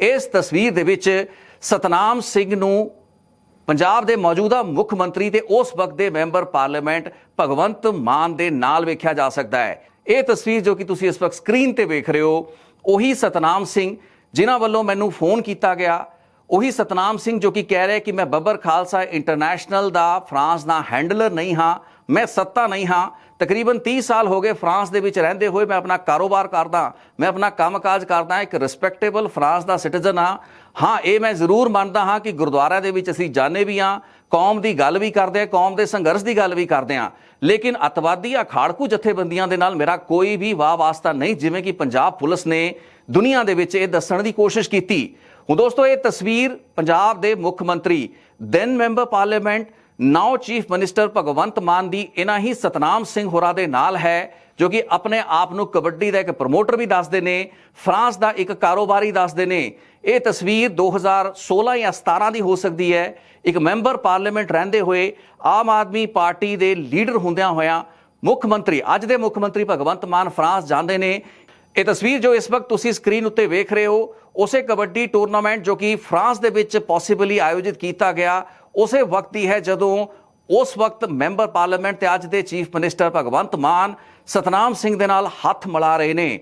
ਇਸ ਤਸਵੀਰ ਦੇ ਵਿੱਚ ਸਤਨਾਮ ਸਿੰਘ ਨੂੰ ਪੰਜਾਬ ਦੇ ਮੌਜੂਦਾ ਮੁੱਖ ਮੰਤਰੀ ਤੇ ਉਸ ਵਕਤ ਦੇ ਮੈਂਬਰ ਪਾਰਲੀਮੈਂਟ ਭਗਵੰਤ ਮਾਨ ਦੇ ਨਾਲ ਵੇਖਿਆ ਜਾ ਸਕਦਾ ਹੈ। ਇਹ ਤਸਵੀਰ ਜੋ ਕਿ ਤੁਸੀਂ ਇਸ ਵਕਤ ਸਕਰੀਨ ਤੇ ਵੇਖ ਰਹੇ ਹੋ, ਉਹੀ ਸਤਨਾਮ ਸਿੰਘ, ਜਿਨ੍ਹਾਂ ਵੱਲੋਂ ਮੈਨੂੰ ਫੋਨ ਕੀਤਾ ਗਿਆ। ਉਹੀ ਸਤਨਾਮ ਸਿੰਘ ਜੋ ਕਿ ਕਹਿ ਰਿਹਾ ਕਿ ਮੈਂ ਬੱਬਰ ਖਾਲਸਾ ਇੰਟਰਨੈਸ਼ਨਲ ਦਾ ਫਰਾਂਸ ਦਾ ਹੈਂਡਲਰ ਨਹੀਂ ਹਾਂ, ਮੈਂ ਸੱਤਾ ਨਹੀਂ ਹਾਂ। ਤਕਰੀਬਨ 30 ਸਾਲ ਹੋ ਗਏ ਫਰਾਂਸ ਦੇ ਵਿੱਚ ਰਹਿੰਦੇ ਹੋਏ ਮੈਂ ਆਪਣਾ ਕਾਰੋਬਾਰ ਕਰਦਾ, ਮੈਂ ਆਪਣਾ ਕੰਮਕਾਜ ਕਰਦਾ, ਇੱਕ ਰਿਸਪੈਕਟੇਬਲ ਫਰਾਂਸ ਦਾ ਸਿਟੀਜ਼ਨ ਹਾਂ। ਹਾਂ, ਇਹ ਮੈਂ ਜ਼ਰੂਰ ਮੰਨਦਾ ਹਾਂ ਕਿ ਗੁਰਦੁਆਰਾ ਦੇ ਵਿੱਚ ਅਸੀਂ ਜਾਣੇ ਵੀ ਹਾਂ, ਕੌਮ ਦੀ ਗੱਲ ਵੀ ਕਰਦੇ ਹਾਂ, ਕੌਮ ਦੇ ਸੰਘਰਸ਼ ਦੀ ਗੱਲ ਵੀ ਕਰਦੇ ਹਾਂ। ਲੇਕਿਨ ਅਤਵਾਦੀ ਅਖਾੜਕੂ ਜਥੇਬੰਦੀਆਂ ਦੇ ਨਾਲ ਮੇਰਾ ਕੋਈ ਵੀ ਵਾਹ ਵਾਸਤਾ ਨਹੀਂ, ਜਿਵੇਂ ਕਿ ਪੰਜਾਬ ਪੁਲਿਸ ਨੇ ਦੁਨੀਆ ਦੇ ਵਿੱਚ ਇਹ ਦੱਸਣ ਦੀ ਕੋਸ਼ਿਸ਼ ਕੀਤੀ। ਹੁਣ ਦੋਸਤੋ, ਇਹ ਤਸਵੀਰ ਪੰਜਾਬ ਦੇ ਮੁੱਖ ਮੰਤਰੀ then member parliament now chief minister Bhagwant Mann ਦੀ ਇਹਨਾਂ ਹੀ ਸਤਨਾਮ ਸਿੰਘ ਹੋਰਾਂ ਦੇ ਨਾਲ ਹੈ, ਜੋ ਕਿ ਆਪਣੇ ਆਪ ਨੂੰ ਕਬੱਡੀ ਦਾ ਇੱਕ ਪ੍ਰਮੋਟਰ ਵੀ ਦੱਸਦੇ ਨੇ, ਫਰਾਂਸ ਦਾ ਇੱਕ ਕਾਰੋਬਾਰੀ ਦੱਸਦੇ ਨੇ। ਇਹ ਤਸਵੀਰ 2016 ਜਾਂ 17 ਦੀ ਹੋ ਸਕਦੀ ਹੈ। ਇੱਕ ਮੈਂਬਰ ਪਾਰਲੀਮੈਂਟ ਰਹਿੰਦੇ ਹੋਏ ਆਮ ਆਦਮੀ ਪਾਰਟੀ ਦੇ ਲੀਡਰ ਹੁੰਦਿਆਂ ਹੋਇਆਂ ਮੁੱਖ ਮੰਤਰੀ, ਅੱਜ ਦੇ ਮੁੱਖ ਮੰਤਰੀ ਭਗਵੰਤ ਮਾਨ ਫਰਾਂਸ ਜਾਂਦੇ ਨੇ। ਇਹ ਤਸਵੀਰ ਜੋ ਇਸ ਵਕਤ ਤੁਸੀਂ ਸਕਰੀਨ ਉੱਤੇ ਵੇਖ ਰਹੇ ਹੋ, ਉਸੇ ਕਬੱਡੀ ਟੂਰਨਾਮੈਂਟ ਜੋ ਕਿ ਫਰਾਂਸ ਦੇ ਵਿੱਚ ਪੋਸੀਬਲੀ ਆਯੋਜਿਤ ਕੀਤਾ ਗਿਆ। ਉਸੇ ਵਕਤ ਹੀ ਹੈ ਜਦੋਂ ਉਸ ਵਕਤ ਮੈਂਬਰ ਪਾਰਲੀਮੈਂਟ ਤੇ ਅੱਜ ਦੇ ਚੀਫ ਮਿਨਿਸਟਰ ਭਗਵੰਤ ਮਾਨ ਸਤਨਾਮ ਸਿੰਘ ਦੇ ਨਾਲ ਹੱਥ ਮਿਲਾ ਰਹੇ ਨੇ।